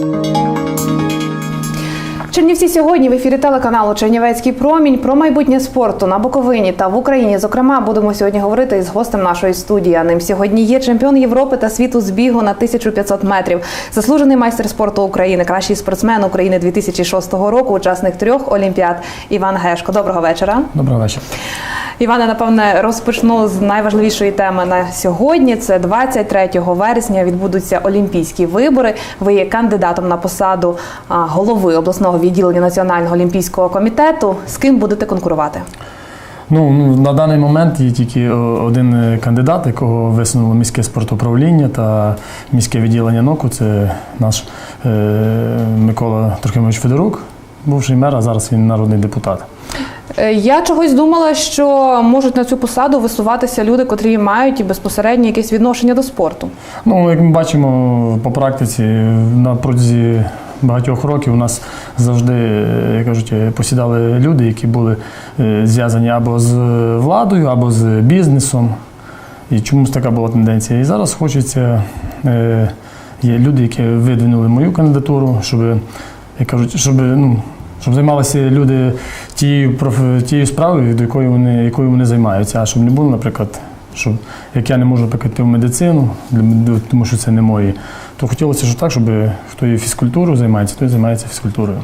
Thank you. Чернівці сьогодні в ефірі телеканалу Чернівецький промінь про майбутнє спорту на Буковині та в Україні. Зокрема, будемо сьогодні говорити із гостем нашої студії. А ним сьогодні є чемпіон Європи та світу з бігу на 1500 метрів, заслужений майстер спорту України, кращий спортсмен України 2006 року, учасник трьох олімпіад. Іван Гешко. Доброго вечора. Доброго вечора. Іване, напевне, розпочну з найважливішої теми на сьогодні. Це 23 вересня відбудуться Олімпійські вибори. Ви є кандидатом на посаду голови обласного відділення Національного олімпійського комітету. З ким будете конкурувати? Ну, ну, на даний момент є тільки один е, кандидат, якого висунуло міське спортуправління та міське відділення НОКу. Це наш е, Микола Трохимович Федорук, бувший мер, а зараз він народний депутат. Е, Я чогось думала, що можуть на цю посаду висуватися люди, котрі мають і безпосередньо якесь відношення до спорту. Ну, як ми бачимо по практиці, на протязі багатьох років у нас завжди, е, як кажуть, е, посідали люди, які були е, зв'язані або з владою, або з бізнесом. І чомусь така була тенденція. І зараз хочеться, є люди, які видвинули мою кандидатуру, щоб, як кажуть, щоб, ну, щоб займалися люди тією, тією справою, до якої вони, якою вони займаються, а щоб не було, наприклад, щоб як я не можу йти в медицину, для- тому що це не мої, то хотілося ж так, щоб хто і фізкультурою займається, той займається фізкультурою.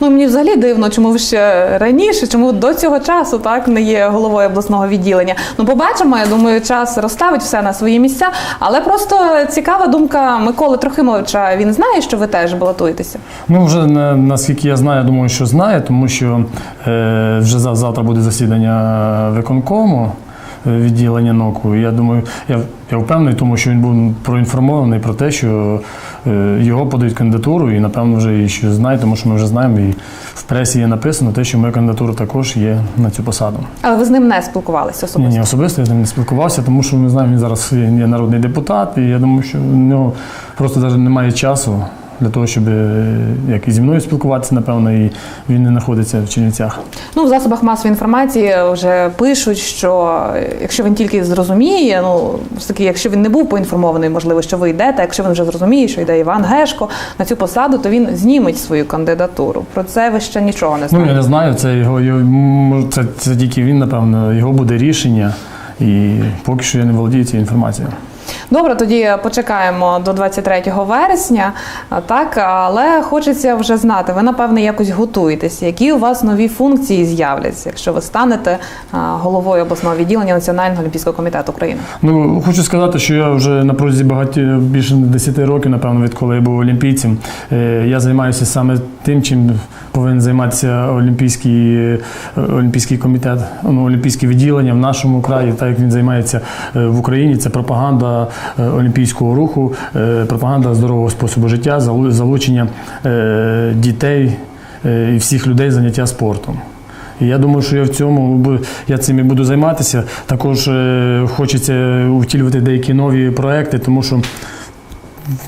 Ну мені взагалі дивно, чому ви ще раніше, чому до цього часу так не є головою обласного відділення. Ну, побачимо. Я думаю, час розставить все на свої місця. Але просто цікава думка Миколи Трохимовича. Він знає, що ви теж балотуєтеся. Ну, вже на- наскільки я знаю, думаю, що знає, тому що е, вже завтра буде засідання виконкому відділення НОКу. Я думаю, я, я впевнений, тому що він був проінформований про те, що е, його подають кандидатуру, і напевно вже і що знає, тому що ми вже знаємо, і в пресі є написано те, що моя кандидатура також є на цю посаду. Але ви з ним не спілкувалися Ні, особисто. ні, особисто я з ним не спілкувався, тому що ми знаємо, він зараз є є народний депутат, і я думаю, що в нього просто навіть немає часу для того, щоб е, як і зі мною спілкуватися, напевно, і він не знаходиться в Чернівцях. Ну, в засобах масової інформації вже пишуть, що якщо він тільки зрозуміє, ну таки, якщо він не був поінформований, можливо, що ви йдете, якщо він вже зрозуміє, що йде Іван Гешко на цю посаду, то він зніметь свою кандидатуру. Про це ви ще нічого не Ну, я не знаю, це його, його це, це тільки він, напевно, його буде рішення. І поки що я не володію цією інформацією. Добре, тоді почекаємо до 23 вересня. Так, але хочеться вже знати. Ви напевне якось готуєтеся. Які у вас нові функції з'являться, якщо ви станете головою обласного відділення Національного олімпійського комітету України? Ну, хочу сказати, що я вже на протязі багаті більше 10 років, напевно, відколи я був олімпійцем. е, Я займаюся саме тим, чим повинен займатися олімпійський, е, олімпійський комітет, ну, олімпійське відділення в нашому краї, так як він займається е, в Україні. Це пропаганда е, олімпійського руху, е, пропаганда здорового способу життя, залучення е, дітей і всіх людей заняття спортом. І я думаю, що я в цьому я цим і буду займатися. Також хочеться втілювати деякі нові проекти, тому що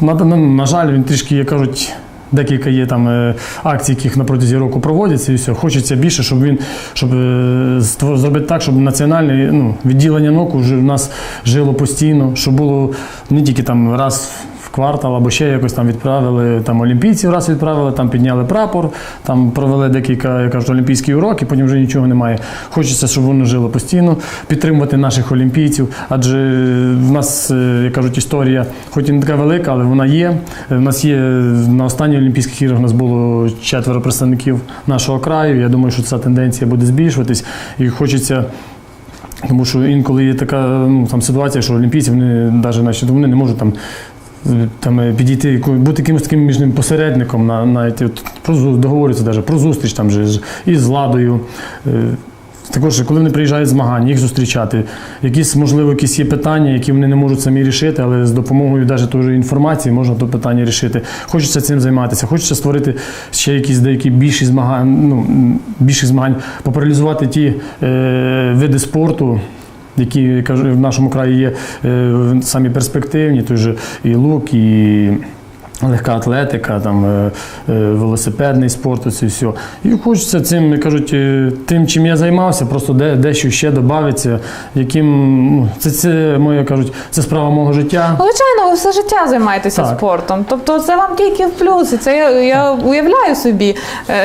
на, на жаль, він трішки, як кажуть. Декілька є там е, акцій, яких на протязі року проводяться, і все. Хочеться більше, щоб він щоб е, зробити так, щоб національне ну, відділення НОКу вже в нас жило постійно, щоб було не тільки там раз квартал або ще якось там відправили там олімпійців, раз відправили, там підняли прапор, там провели декілька як кажуть, олімпійські уроки, потім вже нічого немає. Хочеться, щоб воно жило постійно, підтримувати наших олімпійців, адже в нас, е, як кажуть, історія, хоч і не така велика, але вона є. Е, В нас є на останніх Олімпійських іграх у нас було четверо представників нашого краю. Я думаю, що ця тенденція буде збільшуватись і хочеться. Тому що інколи є така ну, там, ситуація, що олімпійці вони навіть наші вони не можуть там. Там е, підійти, бути якимось таким між ним посередником, на, навіть про договорюються навіть про зустріч там же із владою. Е, Також, коли вони приїжджають з змагань, їх зустрічати. Якісь, можливо, якісь є питання, які вони не можуть самі рішити, але з допомогою навіть тої інформації можна то питання рішити. Хочеться цим займатися, хочеться створити ще якісь деякі більші змагань, ну, м, більших змагань, популяризувати ті е, види спорту. Які кажу, в нашому краї є е, самі перспективні, той же і лук, і Легка атлетика, там, е, е, велосипедний спорт, оце все. І хочеться цим, кажуть, е, тим, чим я займався, просто де, дещо ще додається, яким ну, це, це моє кажуть, це справа мого життя. Звичайно, ви все життя займаєтеся Так. спортом. Тобто це вам тільки в плюс. І це я, я уявляю собі,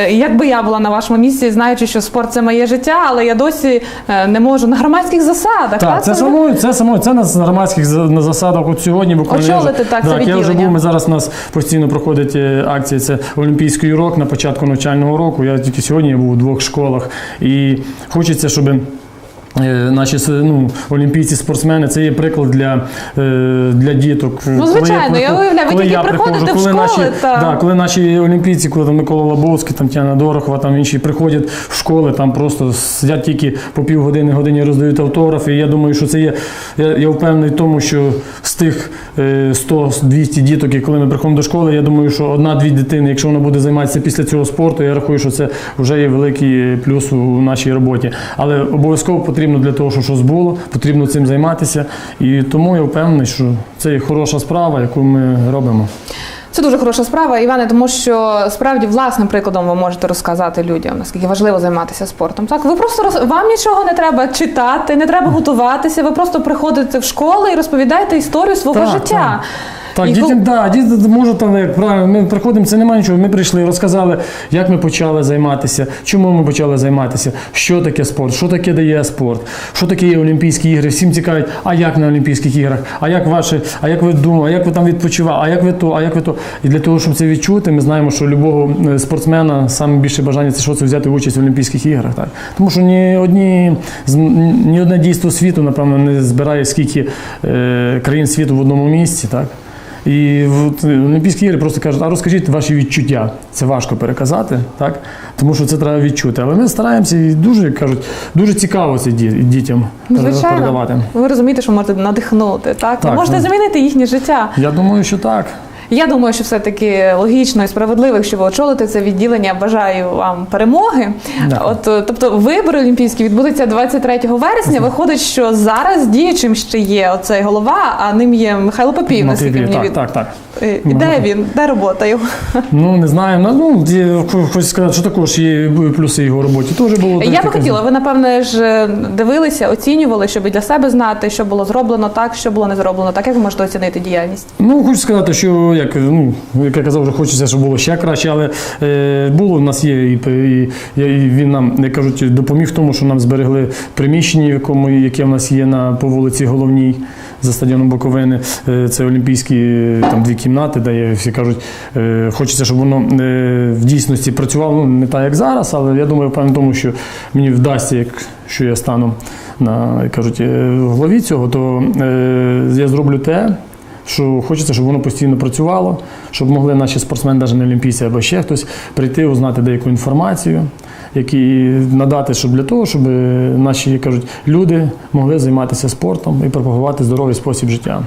якби я була на вашому місці, знаючи, що спорт це моє життя, але я досі не можу на громадських засадах. Так, це ви- само, це само, це на громадських на засадах. От сьогодні буквально Очолити, так, це я вже був. Ми зараз нас постійно проходить е, акція. Це Олімпійський урок на початку навчального року. Я тільки сьогодні я був у двох школах, і хочеться, щоб. Е, Наші ну, олімпійці спортсмени це є приклад для, е, для діток. Ну, звичайно, я уявляю, ви коли тільки я приходжу, приходите в коли школи, наші, та- да, коли наші олімпійці, коли там Микола Лобовський, там Тяна Дорохова, там інші приходять в школи, там просто сидять тільки по півгодини годині роздають автографи. І я думаю, що це є. Я, я впевнений в тому, що з тих е, 100-200 діток, і коли ми приходимо до школи, я думаю, що одна-дві дитини, якщо вона буде займатися після цього спорту, я рахую, що це вже є великий плюс у нашій роботі. Але обов'язково потрібно для того, щоб щось було, потрібно цим займатися. І тому я впевнений, що це є хороша справа, яку ми робимо. Це дуже хороша справа, Іване, тому що справді власним прикладом ви можете розказати людям, наскільки важливо займатися спортом. Так, ви просто роз... вам нічого не треба читати, не треба готуватися. Ви просто приходите в школу і розповідаєте історію свого Так, життя. Так, І дітям, да, діти можуть там, як правильно, ми приходимо, це немає нічого. Ми прийшли, розказали, як ми почали займатися, чому ми почали займатися, що таке спорт, що таке дає спорт, що таке є Олімпійські ігри. Всім цікавить, а як на Олімпійських іграх, а як ваші, а як ви думали, а як ви там відпочивали, а як ви то, а як ви то. І для того, щоб це відчути, ми знаємо, що любого е, спортсмена саме більше бажання це що це взяти участь в Олімпійських іграх. Так? Тому що ні, одні, з- ні одне дійство світу, напевно, не збирає скільки е, країн світу в одному місці. Так? І от, е, Олімпійські ігри просто кажуть, а розкажіть ваші відчуття. Це важко переказати, так? тому що це треба відчути. Але ми стараємося і дуже кажуть, дуже цікаво це ді- дітям передавати. Ну, ви розумієте, що можете надихнути, так? Так, можете ну. змінити їхнє життя. Я думаю, що так. Я думаю, що все-таки логічно і справедливо, якщо ви очолите це відділення. Бажаю вам перемоги. Дякую. От, е, тобто, вибори олімпійські відбудуться 23 вересня. Виходить, що зараз діючим ще є оцей голова, а ним є Михайло Попів. Наскільки мені так, від... так, так. Е, І де він? Де робота його? Ну не знаю. Ну, ну хочу сказати, що також є плюси його роботі. Теж було Я би хотіла, ви напевне ж е, дивилися, оцінювали, щоб і для себе знати, що було зроблено так, що було не зроблено так. Як ви можете оцінити діяльність? Ну, хочу сказати, що як, ну, як я казав, вже хочеться, щоб було ще краще, але е, було в нас є, і, і, і він нам, як кажуть, допоміг в тому, що нам зберегли приміщення, в якому, яке в нас є на, по вулиці Головній за стадіоном Буковини. Е, це олімпійські е, там, дві кімнати, де є, всі кажуть, е, хочеться, щоб воно е, в дійсності працювало, ну, не так, як зараз, але я думаю, певно, тому, що мені вдасться, як, що я стану на, кажуть, е, в главі цього, то е, я зроблю те, що хочеться, щоб воно постійно працювало, щоб могли наші спортсмени, навіть не олімпійці або ще хтось, прийти, узнати деяку інформацію, які надати, щоб для того, щоб наші як кажуть, люди могли займатися спортом і пропагувати здоровий спосіб життя.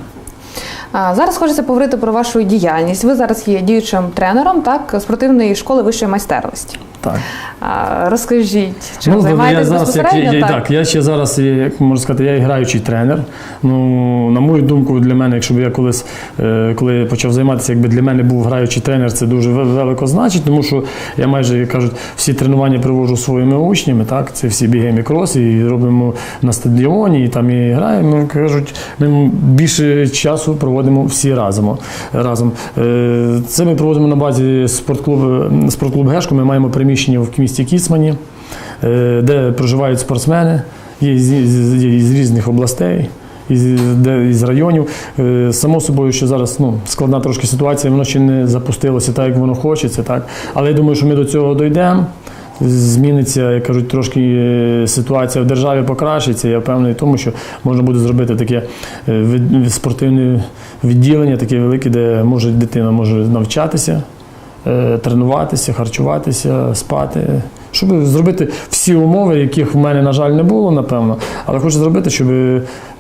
Зараз хочеться поговорити про вашу діяльність. Ви зараз є діючим тренером так спортивної школи вищої майстерності. Так. А, Розкажіть, чим Ну, я займаєтесь зараз, як, я, я, так? так, я ще зараз, як можна сказати, я граючий тренер. Ну, на мою думку, для мене, якщо б я колись, е, коли почав займатися, якби для мене був граючий тренер, це дуже велико значить, тому що я майже, як кажуть, всі тренування проводжу своїми учнями, так, це всі бігаємо і крос, і робимо на стадіоні, і там і граємо. Кажуть, ми більше часу проводимо всі разом. разом. Е, Це ми проводимо на базі спортклубу, спортклуб Гешко. Ми маємо приміщення в місті Кіцмані, е, де проживають спортсмени, є з, різних областей. Із, де, із районів. Е, Само собою, що зараз ну, складна трошки ситуація, воно ще не запустилося так, як воно хочеться. Так? Але я думаю, що ми до цього дійдемо. Зміниться, як кажуть, трошки е, ситуація в державі покращиться. Я впевнений в тому, що можна буде зробити таке спортивне відділення, таке велике, де може дитина може навчатися, тренуватися, харчуватися, спати. Щоб зробити всі умови, яких в мене, на жаль, не було, напевно. Але хочу зробити, щоб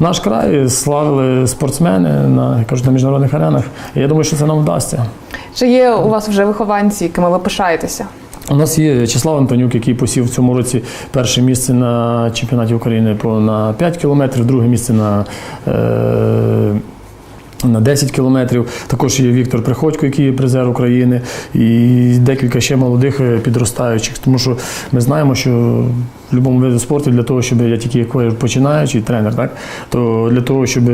наш край славили спортсмени на, кажуть, на міжнародних аренах. І я думаю, що це нам вдасться. Чи є у вас вже вихованці, якими ви пишаєтеся? У нас є В'ячеслав Антонюк, який посів в цьому році перше місце на чемпіонаті України по на 5 кілометрів, друге місце на е, на 10 кілометрів. Також є Віктор Приходько, який є призер України, і декілька ще молодих е, підростаючих. Тому що ми знаємо, що в будь-якому виді спорту для того, щоб я тільки починаючий тренер, так то для того, щоб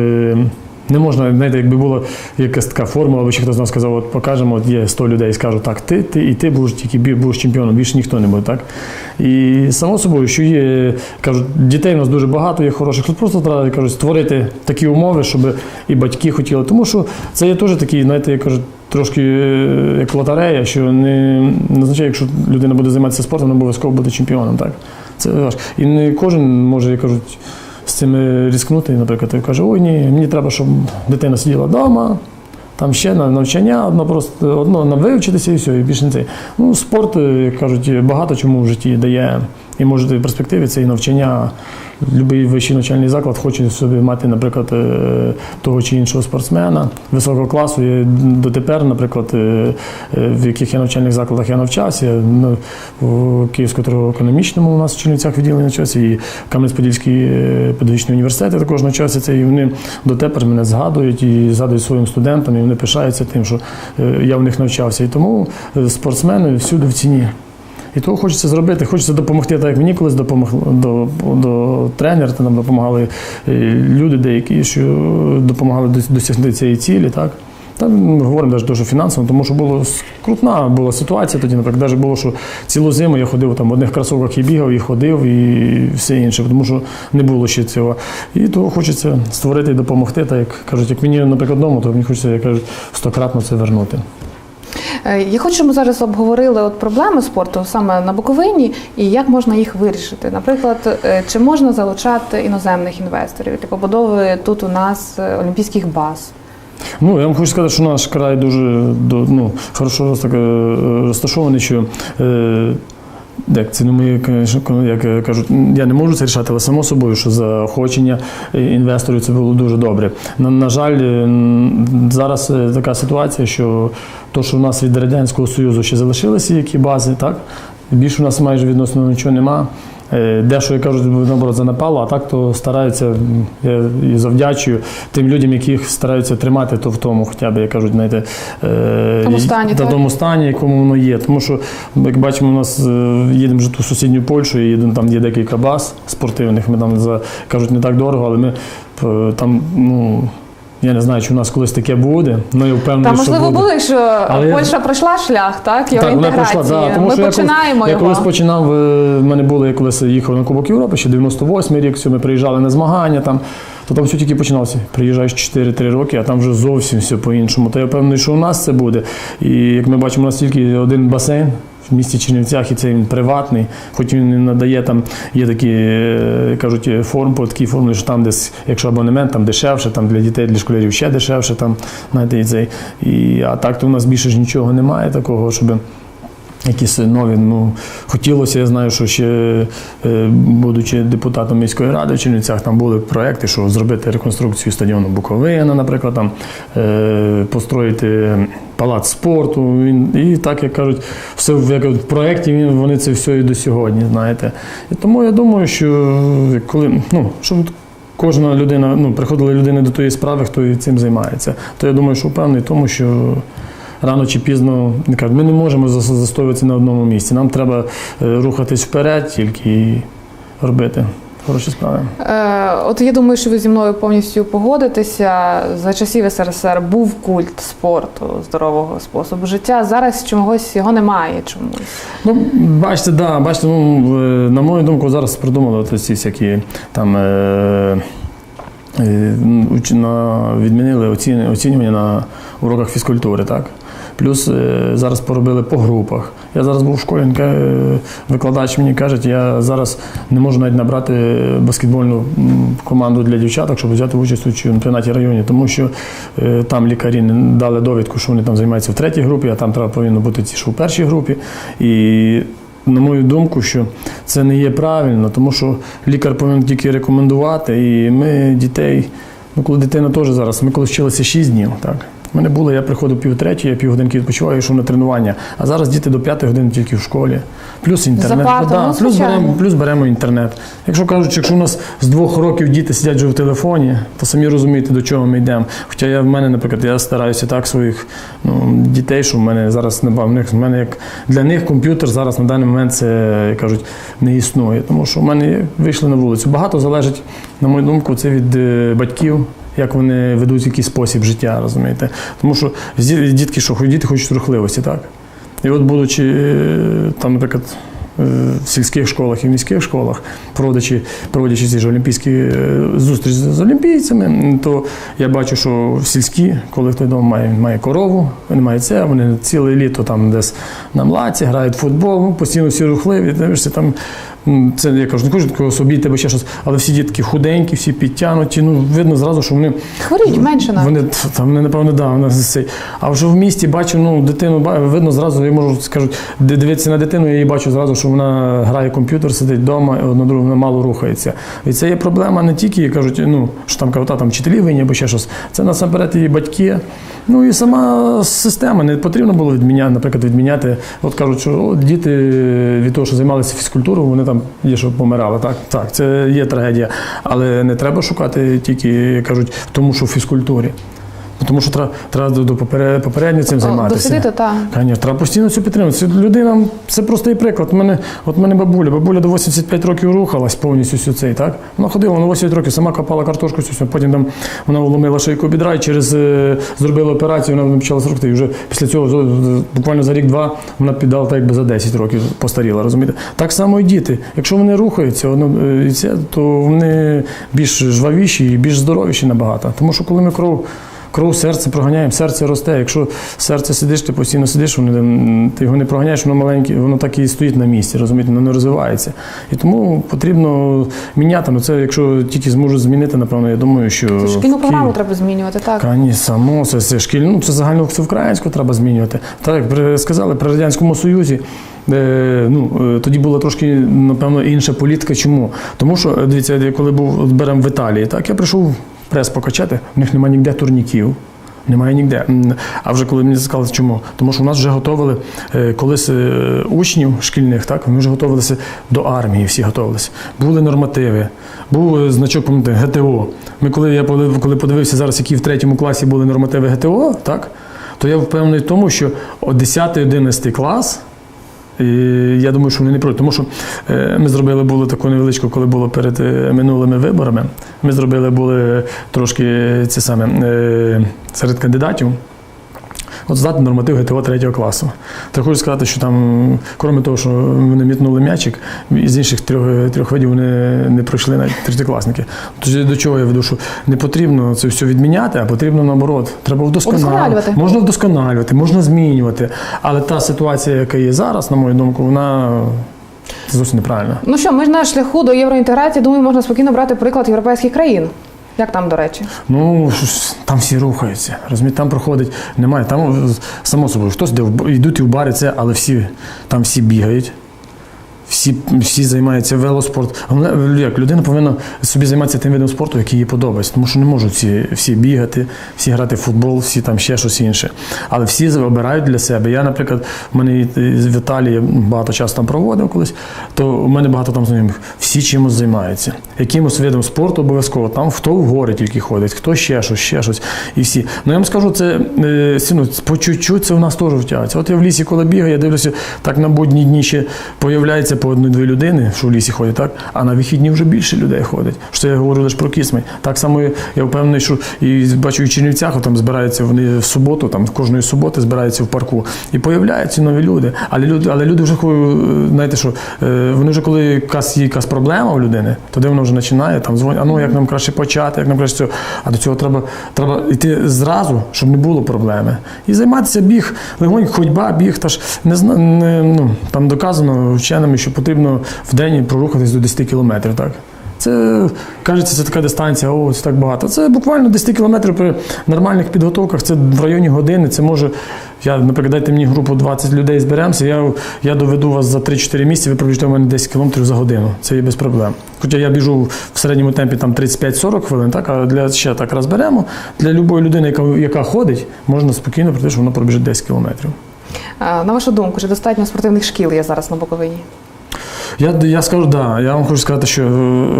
не можна, знаєте, якби була якась така формула, або ще хтось нам сказав, от покажемо, от є 100 людей, скажуть, так, ти, ти і ти будеш тільки будеш чемпіоном, більше ніхто не буде. Так? І само собою, що є, кажуть, дітей у нас дуже багато, є хороших. Тут просто треба кажуть, створити такі умови, щоб і батьки хотіли. Тому що це є теж такий, знаєте, як кажуть, трошки е, як лотерея, що не, не означає, якщо людина буде займатися спортом, вона обов'язково буде чемпіоном. Так? Це важко. І не кожен може, як кажуть, з цим різкнути, наприклад, і каже, ой, ні, мені треба, щоб дитина сиділа вдома, там ще на навчання, одно просто одно на вивчитися і все, і більше не це. Ну, спорт, е, як кажуть, багато чому в житті дає. І може в перспективі це і навчання. Любий вищий навчальний заклад хоче собі мати, наприклад, е, того чи іншого спортсмена високого класу. І дотепер, наприклад, е, е, в яких я навчальних закладах я навчався, ну, в Київському економічному у нас в Чернівцях відділення навчався, і Кам'янець-Подільський педагогічний університет я також навчався. Це, і вони дотепер мене згадують і згадують своїм студентам, і вони пишаються тим, що я в них навчався. І тому спортсмени всюди в ціні. І того хочеться зробити, хочеться допомогти, так як мені колись допомогли до, до тренера, там допомагали е, люди деякі, що допомагали досягти цієї цілі. Так? Та ми говоримо навіть дуже фінансово, тому що було скрутна була ситуація тоді, наприклад, навіть було, що цілу зиму я ходив там в одних кросовках і бігав, і ходив, і все інше, тому що не було ще цього. І того хочеться створити і допомогти, так як кажуть, як мені, наприклад, вдома, то мені хочеться, як кажуть, стократно це вернути. Е, Я хочу, щоб ми зараз обговорили от проблеми спорту саме на Буковині і як можна їх вирішити. Наприклад, е, чи можна залучати іноземних інвесторів для побудови тут у нас е, олімпійських баз? Ну, я вам хочу сказати, що наш край дуже ну, хорошо розташований, що як ціну ми, як е, кажуть, я не можу це рішати, але само собою, що заохочення е, інвесторів це було дуже добре. На, на жаль, е, зараз така ситуація, що то, що в нас від Радянського Союзу ще залишилися які бази, так? Більше у нас майже відносно нічого нема. Е, Дещо, як кажуть, наоборот, занепало, а так то стараються, я і завдячую тим людям, яких стараються тримати то в тому, хоча б, як кажуть, знаєте, е, Тому стані, та тому стані, якому воно є. Тому що, як бачимо, у нас е, їдемо вже ту сусідню Польщу, і їдемо, там є декілька баз спортивних. Ми там за кажуть не так дорого, але ми там, ну. Я не знаю, чи у нас колись таке буде, але я впевнений, Та що можливо буде. було, якщо Але я- пройшла шлях, так його Так, вона пройшла, да, тому Ми що я починаємо колись, його. Я колись починав, е, в мене було, я колись їхав на Кубок Європи, ще 98 рік, все, ми приїжджали на змагання там, то там все тільки починалося. Приїжджаєш 4-3 роки, а там вже зовсім все по-іншому. Та я впевнений, що у нас це буде. І як ми бачимо, у нас тільки один басейн. В місті Чернівцях і це він приватний, хоч він не надає там, є такі, е, кажуть, форм по такій що там десь, якщо абонемент, там дешевше, там для дітей, для школярів ще дешевше, там, знаєте, і цей. І, а так то у нас більше ж нічого немає такого, щоб якісь нові. Ну, хотілося, я знаю, що ще, е, будучи депутатом міської ради в Чернівцях, там були проекти, що зробити реконструкцію стадіону Буковина, наприклад, там, е, построїти палац спорту. І так, як кажуть, все в, проєкті вони це все і до сьогодні, знаєте. І тому я думаю, що коли, ну, щоб кожна людина, ну, приходила людина до тої справи, хто цим займається, то я думаю, що впевнений в тому, що рано чи пізно ми не можемо зас- застоюватися на одному місці. Нам треба е, рухатись вперед, тільки і робити хороші справи. Е, От я думаю, що ви зі мною повністю погодитеся. За часів СРСР був культ спорту, здорового способу життя. Зараз чогось його немає чомусь. Ну, бачите, да, бачите, ну, на мою думку, зараз придумали от ці всякі там. Е, е, на, відмінили оцінювання на уроках фізкультури, так? Плюс е, зараз поробили по групах. Я зараз був в школі, е, викладач мені каже, я зараз не можу навіть набрати баскетбольну команду для дівчаток, щоб взяти участь у чемпіонаті районі, тому що е, там лікарі не дали довідку, що вони там займаються в третій групі, а там треба повинно бути ті, що в першій групі. І на мою думку, що це не є правильно, тому що лікар повинен тільки рекомендувати, і ми дітей. Ну, коли дитина теж зараз, ми коли вчилися 6 днів, так? У мене було, я приходив пів третьої, я півгодинки відпочиваю, йшов на тренування. А зараз діти до п'ятої години тільки в школі. Плюс інтернет. партою, ну, плюс, звичайно. беремо, плюс беремо інтернет. Якщо кажуть, якщо у нас з двох років діти сидять вже в телефоні, то самі розумієте, до чого ми йдемо. Хоча я в мене, наприклад, я стараюся так своїх ну, дітей, що в мене зараз не в них в мене як для них комп'ютер зараз на даний момент це як кажуть не існує. Тому що в мене вийшли на вулицю. Багато залежить, на мою думку, це від е, батьків. Як вони ведуть якийсь спосіб життя, розумієте? Тому що дітки, що діти хочуть рухливості, так? І от будучи е, там, наприклад, е, в сільських школах і в міських школах, проводячи, проводячи ці ж олімпійські е, зустрічі з олімпійцями, то я бачу, що в сільські, коли хто вдома має, має корову, вони мають це, вони ціле літо там десь на млаці, грають в футбол, ну, постійно всі рухливі, дивишся там. Це я кажу, не кажу такого собі, тебе ще щось, але всі дітки худенькі, всі підтягнуті. Ну видно зразу, що вони Хворіють менше навіть. вони там вони, напевно, да, вони цей. А вже в місті бачу, ну, дитину видно зразу, я можу скажуть, дивитися на дитину, я її бачу зразу, що вона грає комп'ютер, сидить вдома, і одна друга вона мало рухається. І це є проблема не тільки, кажуть, ну, що там кажуть, «Та, там вчителі винні або ще щось. Це насамперед і батьки. Ну і сама система. Не потрібно було відміняти, наприклад, відміняти. От кажуть, що от діти від того, що займалися фізкультурою, вони там є, що помирали. Так, так, це є трагедія. Але не треба шукати тільки, кажуть, тому, що в фізкультурі. Тому що треба, треба до- попередньо цим займатися. Дослідити, так. Конечно, треба постійно це підтримувати. Людина, це простий приклад. У мене, от мене бабуля, бабуля до 85 років рухалась повністю всю цей, так? Вона ходила на 80 років, сама копала картошку, всю, потім там вона вломила шийку бідра і через е, зробила операцію, вона почала рухати. І вже після цього буквально за рік-два вона піддала так якби за 10 років постаріла, розумієте? Так само і діти. Якщо вони рухаються, воно, е, то вони більш жвавіші і більш здоровіші набагато. Тому що коли ми кров. Кров серце проганяємо, серце росте. Якщо серце сидиш, ти постійно сидиш, воно, ти його не проганяєш, воно маленьке, воно так і стоїть на місці, розумієте, воно не розвивається. І тому потрібно міняти. Ну це якщо тільки зможуть змінити, напевно, я думаю, що Шкільну в Києві- програму треба змінювати, так. Кані, само це, це шкільну, ну, це загально всеукраїнську треба змінювати. Так як сказали при радянському союзі. Е, ну, е, тоді була трошки, напевно, інша політика. Чому? Тому що е, дивіться, коли був беремо в Італії, так я прийшов прес покачати, в них немає ніде турніків. Немає ніде. А вже коли мені сказали, чому? Тому що в нас вже готували е, колись е, учнів шкільних, так ми вже готувалися до армії, всі готувалися. Були нормативи, був е, значок пам'ятаєте, ГТО. Ми коли я коли подивився зараз, які в третьому класі були нормативи ГТО, так то я впевнений в тому, що 10-11 клас. І я думаю, що вони не проти, тому що е, ми зробили було таку невеличку, коли було перед е, минулими виборами. Ми зробили були трошки ці саме е, серед кандидатів. От здати норматив ГТО 3 класу. То хочу сказати, що там, крім того, що вони мітнули м'ячик, із інших трьох, трьох видів вони не пройшли навіть третєкласники. Тож до чого я веду, що не потрібно це все відміняти, а потрібно наоборот. Треба вдосконалювати. Можна вдосконалювати, можна змінювати. Але та ситуація, яка є зараз, на мою думку, вона зовсім неправильна. Ну що, ми ж на шляху до євроінтеграції, думаю, можна спокійно брати приклад європейських країн. Як там, до речі? Ну, там всі рухаються. Розумієте, там проходить, немає. Там само собою, хтось де йдуть і в бари, це, але всі там всі бігають. Всі, всі займаються велоспорт. Як людина повинна собі займатися тим видом спорту, який їй подобається. Тому що не можуть всі, всі бігати, всі грати в футбол, всі там ще щось інше. Але всі обирають для себе. Я, наприклад, в мене в Італії багато часу там проводив колись, то у мене багато там знайомих. Всі чимось займаються. Якимось видом спорту обов'язково. Там хто в гори тільки ходить, хто ще щось, ще щось. І всі. Ну я вам скажу, це ну, по чуть-чуть це у нас теж втягується. От я в лісі, коли бігаю, я дивлюся, так на будні дні ще появляється по одної-дві людини, що в лісі ходять, так? А на вихідні вже більше людей ходить. Що я говорю лише про кисмень. Так само я впевнений, що і бачу і в Чернівцях там збираються вони в суботу, там кожної суботи збираються в парку. І появляються нові люди. Але люди, але люди вже знаєте, що е, вони вже коли якась якась проблема у людини, тоді воно вже починає там дзвонять, а ну як нам краще почати, як нам краще цього. А до цього треба, треба йти зразу, щоб не було проблеми. І займатися біг, легонько ходьба, біг, та ж не не, ну, там доказано вченими, що потрібно в день прорухатись до 10 кілометрів. Так? Це кажеться, це така дистанція, о, це так багато. Це буквально 10 кілометрів при нормальних підготовках. Це в районі години. Це може. Я, наприклад, дайте мені групу 20 людей зберемося. Я, я доведу вас за 3-4 місяці, ви пробіжите в мене 10 кілометрів за годину. Це є без проблем. Хоча я біжу в середньому темпі там 35-40 хвилин, так, а для ще так розберемо. Для будь-якої людини, яка, яка ходить, можна спокійно прийти, що вона пробіжить 10 кілометрів. Е, На вашу думку, чи достатньо спортивних шкіл є зараз на Буковині? Я, я скажу. Да. Я вам хочу сказати, що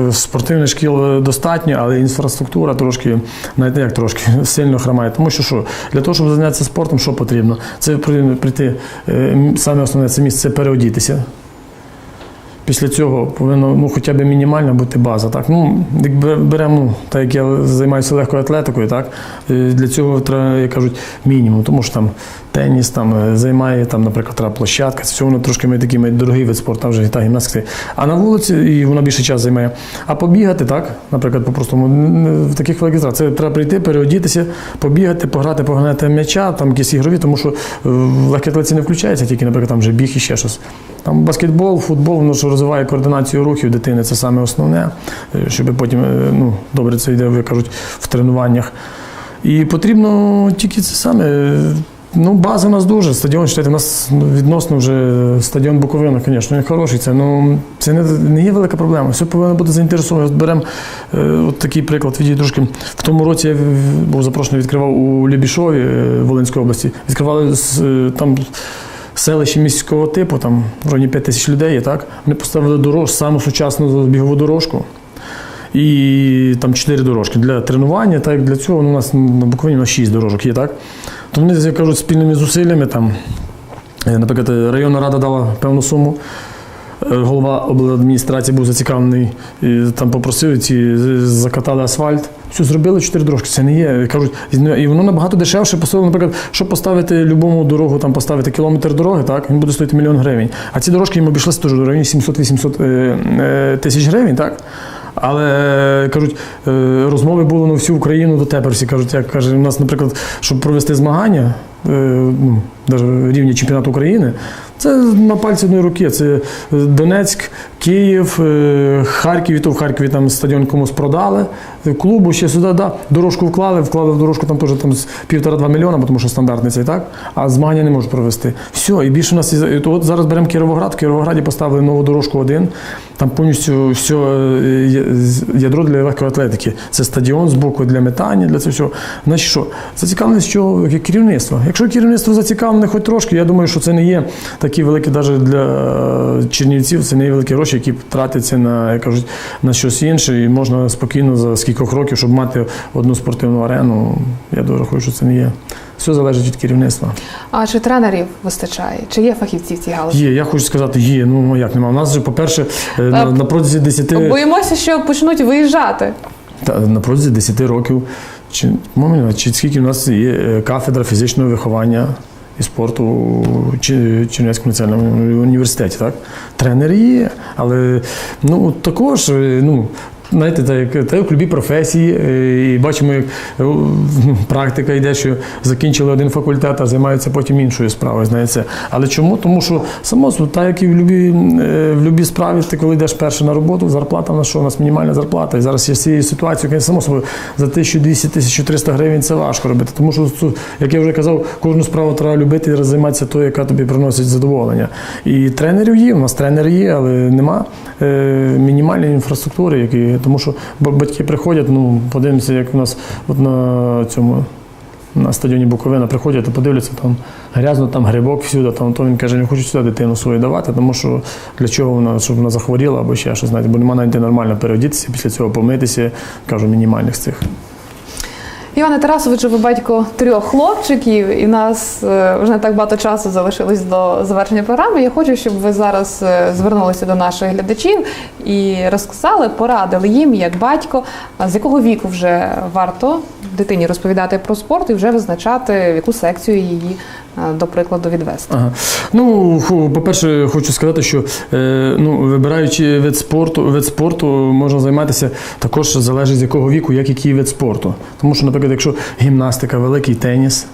е, спортивних шкіл достатньо, але інфраструктура трошки, навіть як трошки, сильно хромає. Тому що що? Для того, щоб зайнятися спортом, що потрібно? Це при- прийти, е, саме основне це місце це переодітися. Після цього повинно ну, хоча б мінімальна бути база. Так? Ну, як беремо, ну, так як я займаюся легкою атлетикою, так? для цього треба, як кажуть, мінімум, тому що там теніс там, е, займає, там, наприклад, треба площадка. Це все воно трошки ми такий ми дорогий вид спорту, там вже та гімнастика. А на вулиці і вона більше час займає. А побігати, так, наприклад, по-простому, н- н- в таких великих залах, це треба прийти, переодітися, побігати, пограти, погнати м'яча, там якісь ігрові, тому що е, в легкій атлетиці не включається, тільки, наприклад, там вже біг і ще щось. Там баскетбол, футбол, воно ж розвиває координацію рухів дитини, це саме основне, е, щоб потім е, ну, добре це йде, як кажуть, в тренуваннях. І потрібно тільки це саме. е, Ну, база у нас дуже. Стадіон, читайте, у нас ну, відносно вже стадіон Буковина, звісно, він хороший. Це, ну, це не, не є велика проблема. Все повинно бути заінтересовано. От Беремо е, от такий приклад, відійду трошки. В тому році я був запрошений, відкривав у Любішові е, Волинської області. Відкривали з, е, там селище міського типу, там в районі 5 тисяч людей так? Вони поставили дорож, саму сучасну бігову дорожку. І там чотири дорожки для тренування, так для цього ну, у нас на Буковині у нас шість дорожок є, так? То вони, як кажуть, спільними зусиллями там, е, наприклад, районна рада дала певну суму. Е, Голова обладміністрації був зацікавлений, там попросив ці закатали асфальт. Все зробили чотири дорожки. Це не є. Кажуть, і воно набагато дешевше поставили, наприклад, щоб поставити любому дорогу, там поставити кілометр дороги, так він буде стоїти мільйон гривень. А ці дорожки йому обійшлися теж в районі 700-800 е, е, тисяч гривень, так? Але кажуть, розмови були на всю Україну дотепер. Всі кажуть, як каже, у нас, наприклад, щоб провести змагання, ну, навіть рівні чемпіонату України, це на пальці одної руки. Це е, Донецьк, Київ, е, Харків, і то в Харкові там стадіон комусь продали, е, клубу ще сюди, да, дорожку вклали, вклали в дорожку там теж там півтора-два мільйона, тому що стандартний цей так, а змагання не можуть провести. Все, і більше у нас і от зараз беремо Кіровоград, в Кіровограді поставили нову дорожку один. Там повністю все ядро для легкої атлетики. Це стадіон з боку для метання, для цього всього. Значить що? Зацікавленість що керівництво. Якщо керівництво зацікавлене хоч трошки, я думаю, що це не є такі великі, навіть для е, чернівців, це не великі гроші, які тратяться на, як кажуть, на щось інше, і можна спокійно за скількох років, щоб мати одну спортивну арену. Я рахую, що це не є. Все залежить від керівництва. А чи тренерів вистачає? Чи є фахівці в цій галузі? Є, я хочу сказати, є. Ну як нема. У нас же, по-перше, е, на, на протязі 10 Боїмося, що почнуть виїжджати. Та на протязі 10 років, чи, чи скільки в нас є е, кафедра фізичного виховання і спорту у Чернівецькому національному університеті, так? Тренери є, але ну, також, е, ну, знаєте, так, та в любій професії, е, і бачимо, як е, практика йде, що закінчили один факультет, а займаються потім іншою справою. Знаєте. Але чому? Тому що само так як і в любій, е, в любій справі, ти коли йдеш перше на роботу, зарплата на що? У нас мінімальна зарплата. І зараз є цією ситуацією, само собою, за 1200-1300 гривень це важко робити. Тому що, як я вже казав, кожну справу треба любити і займатися тою, яка тобі приносить задоволення. І тренерів є, у нас тренери є, але нема мінімальної інфраструктури, які, тому що батьки приходять, ну, подивимося, як у нас от на цьому. На стадіоні Буковина приходять і подивляться, там грязно, там грибок всюди, там, то він каже, не хочу сюди дитину свою давати, тому що для чого вона, щоб вона захворіла або ще щось, знаєте, бо немає навіть нормально переодітися, після цього помитися, кажу, мінімальних з цих. Іване Тарасовичу, ви батько трьох хлопчиків, і в нас е, вже не так багато часу залишилось до завершення програми. Я хочу, щоб ви зараз е, звернулися до наших глядачів і розказали, порадили їм, як батько, з якого віку вже варто дитині розповідати про спорт і вже визначати, в яку секцію її, до прикладу, відвести. Ага. Ну, по-перше, хочу сказати, що е, ну, вибираючи вид спорту, вид спорту можна займатися також залежить з якого віку, як який вид спорту. Тому що, наприклад, якщо гімнастика, великий теніс.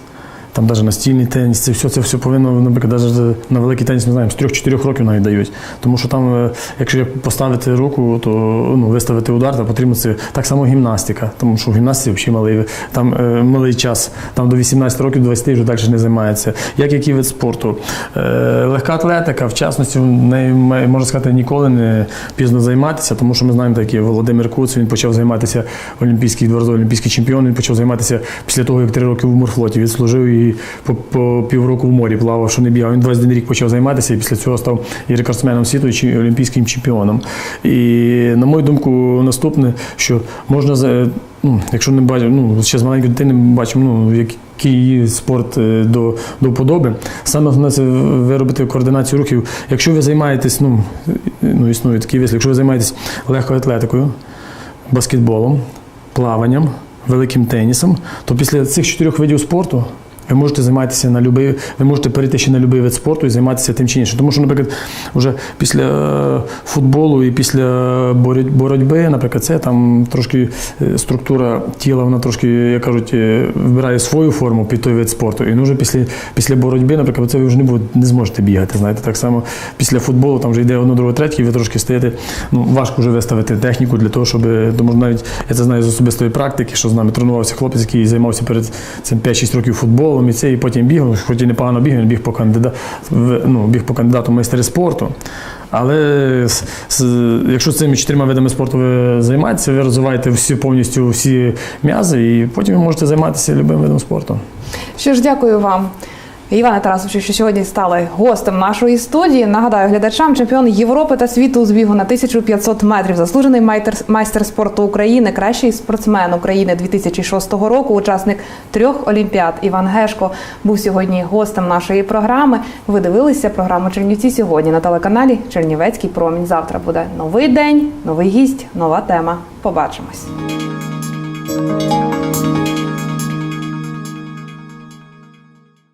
Там навіть настільний теніс, це все, це все повинно, наприклад, навіть на великий теніс, ми знаємо, з 3-4 років навіть дають. Тому що там, е, якщо поставити руку, то ну, виставити удар, то потрібно це так само гімнастика, тому що в гімнастиці взагалі малий, там е, малий час, там до 18 років, 20 вже далі не займається. Як який вид спорту? Е, легка атлетика, в частності, м- можна сказати, ніколи не пізно займатися, тому що ми знаємо такий Володимир Куц, він почав займатися олімпійський дворазовий олімпійський чемпіон. Він почав займатися після того, як три роки в морфлоті відслужив і по, по півроку в морі плавав, що не бігав. Він 21 рік почав займатися і після цього став і рекордсменом світу, і олімпійським чемпіоном. І на мою думку, наступне, що можна ну, якщо не бачимо, ну ще з маленької дитини бачимо, ну який її спорт е, до, до вподоби. Саме головне це виробити координацію рухів. Якщо ви займаєтесь, ну, ну існує такий вислів, якщо ви займаєтесь легкою атлетикою, баскетболом, плаванням, великим тенісом, то після цих чотирьох видів спорту. Ви можете займатися на любий, ви можете перейти ще на будь-який вид спорту і займатися тим чи іншим. Тому що, наприклад, вже після е, футболу і після боротьби, наприклад, це там трошки е, структура тіла, вона трошки, як кажуть, е, вибирає свою форму під той вид спорту. І ну, вже після, після боротьби, наприклад, це ви вже не, будете, не зможете бігати. Знаєте, так само після футболу там вже йде одно, друге, третє, і ви трошки стаєте. Ну, важко вже виставити техніку для того, щоб тому навіть я це знаю з особистої практики, що з нами тренувався хлопець, який займався перед цим 5-6 років футболом, і це потім бігав, хоч і непогано бігав, він біг по кандидату ну, біг по кандидату в майстри спорту. Але з, з- якщо цими чотирма видами спорту ви займаєтеся, ви розвиваєте всі повністю всі м'язи, і потім ви можете займатися любим видом спорту. Що ж, дякую вам. Іване Тарасовичу, що сьогодні стали гостем нашої студії. Нагадаю глядачам, чемпіон Європи та світу з бігу на 1500 метрів, заслужений майстер спорту України, кращий спортсмен України 2006 року, учасник трьох олімпіад. Іван Гешко був сьогодні гостем нашої програми. Ви дивилися програму Чернівці сьогодні на телеканалі Чернівецький промінь. Завтра буде новий день, новий гість, нова тема. Побачимось.